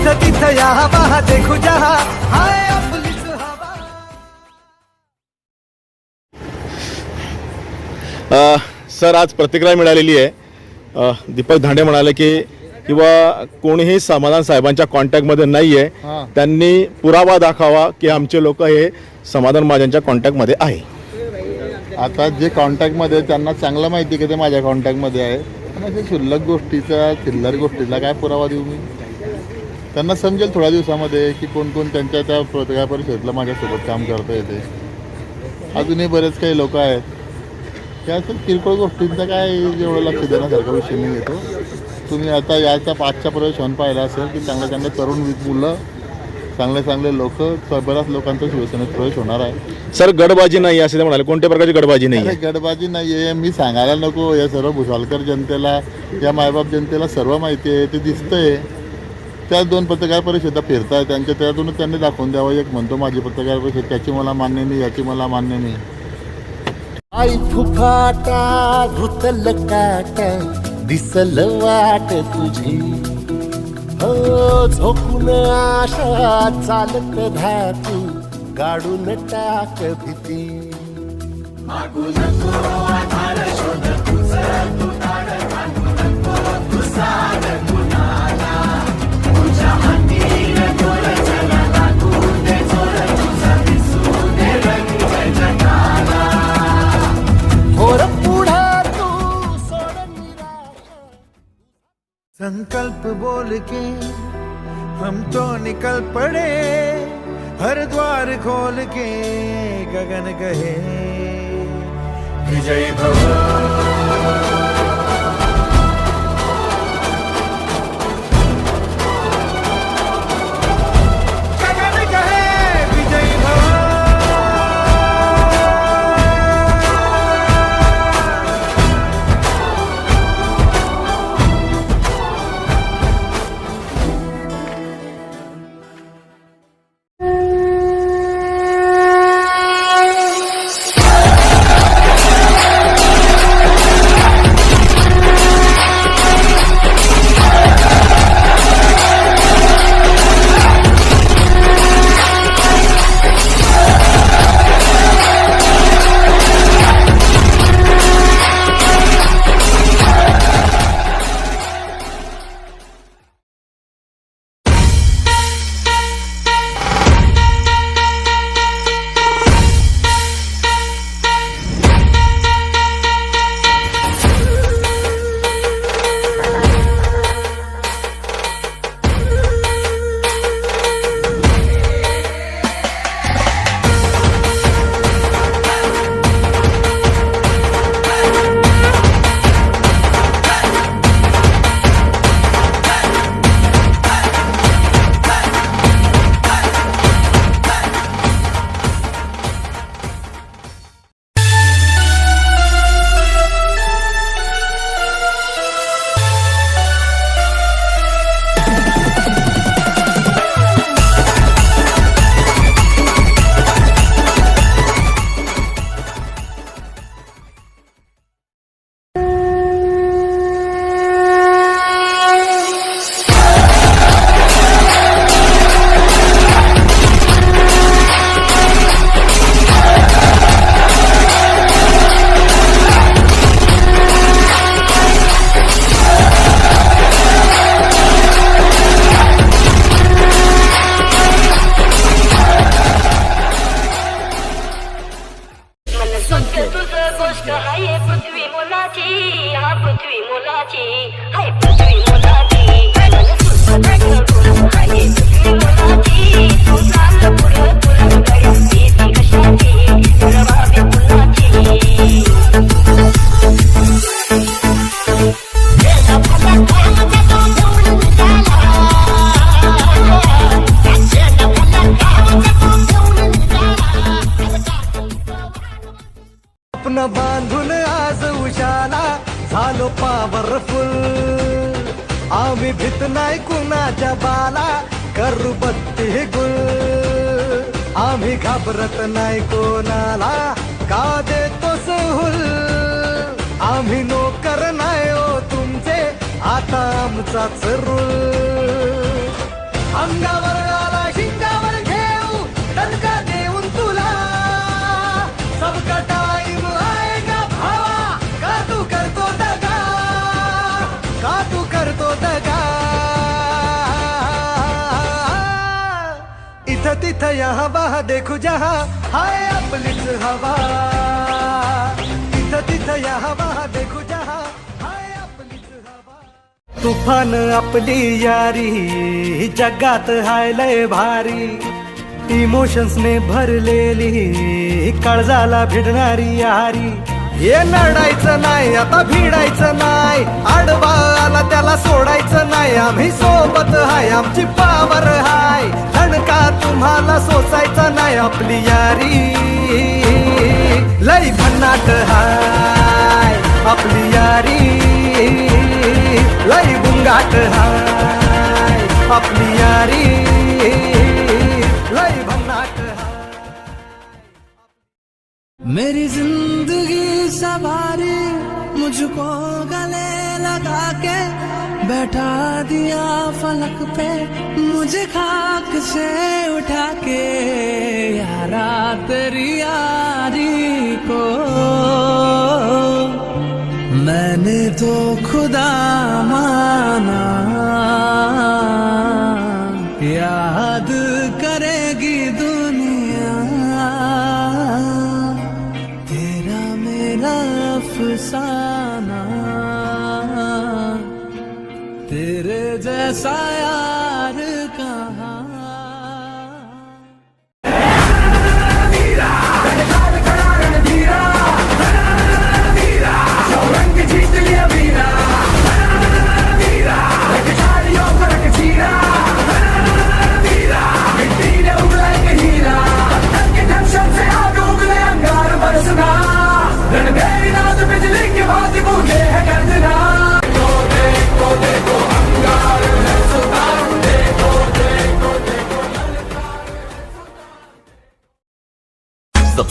तिथं तिथं या हवा देखू जहा हाय आपलीच हवा. अ, सर आज प्रतिक्रिया मिळालेली आहे. दीपक धांडे म्हणाले की किंवा कोणीही समाधान साहेबांच्या कॉन्टॅक्टमध्ये नाही आहे त्यांनी पुरावा दाखवावा की आमचे लोक हे समाधान महाजनच्या कॉन्टॅक्टमध्ये आहे. आता जे कॉन्टॅक्टमध्ये आहे, त्यांना चांगलं माहिती की ते माझ्या कॉन्टॅक्टमध्ये आहे. क्षुल्लक गोष्टीचा चिल्लर गोष्टीला काय पुरावा देऊ मी? त्यांना समजेल थोड्या दिवसामध्ये की कोण कोण त्यांच्या त्या पत्रकार परिषदेतलं माझ्यासोबत काम करता येते अजूनही बरेच काही लोक आहेत. त्या असं किरकोळ गोष्टींचा काय एवढं लक्ष देण्यासारखा विषय नाही येतो तुम्ही आता याचा पाचच्या प्रवेश होऊन पाहिला असेल की चांगले चांगले तरुण मुलं चांगले चांगले लोक बऱ्याच लोकांचा शिवसेनेत प्रवेश होणार आहे. सर गडबाजी नाही असे ते म्हणाले. कोणत्या प्रकारची गडबाजी नाही अरे आहे? गडबाजी नाहीये मी सांगायला नको. या सर्व भुसावळकर जनतेला या मायबाप जनतेला सर्व माहिती आहे. ते दिसतंय. त्या दोन पत्रकार परिषदा फिरताय त्यांच्या त्यातूनच त्यांनी दाखवून द्यावं. एक म्हणतो माझी पत्रकार परिषद त्याची मला मान्य नाही याची मला मान्य नाही. आई फुफाटा घुतल काट दिसल वाट तुझी. हो झोपून आशा चालत धातू गाडून टाक भीती. बोल के हम तो निकल पड़े हर द्वार खोल के गगन गहे। विजय भव मी भीत नाही कुणाच्या बाला करू बत्ती गुल. आम्ही घाबरत नाही कोणाला का देतो हुल आम्ही नोकर नाही ओ तुमचे आता आमचाच रूल. अंगावर इथं तिथं यहाँ बहा देखू जहा. हाय आपलीच हवा. इथं तिथं यहाँ बहा देखू जहा. हाय आपलीच हवा. तुफान आपली यारी जगात हाय लय भारी. इमोशन्स ने भरलेली काळजाला भिडणारी यारी. हे लढायचं नाही आता भिडायचं नाही. आडवा आला त्याला सोडायचं नाही. आम्ही सोबत हाय आमची पावर हाय. धणका तुम्हाला सोसायचा नाही आपली यारी. लई भन्नाट हाय आपली यारी. लई बुंगाट हाय आपली यारी. लई भन्नाट मेरी ज़िंदगी सवारी मुझको गले लगा के बैठा दिया फलक पे मुझे खाक से उठा के यारा तेरी यारी को। मैंने तो खुदा माना तेरे जैसा यार कहाँ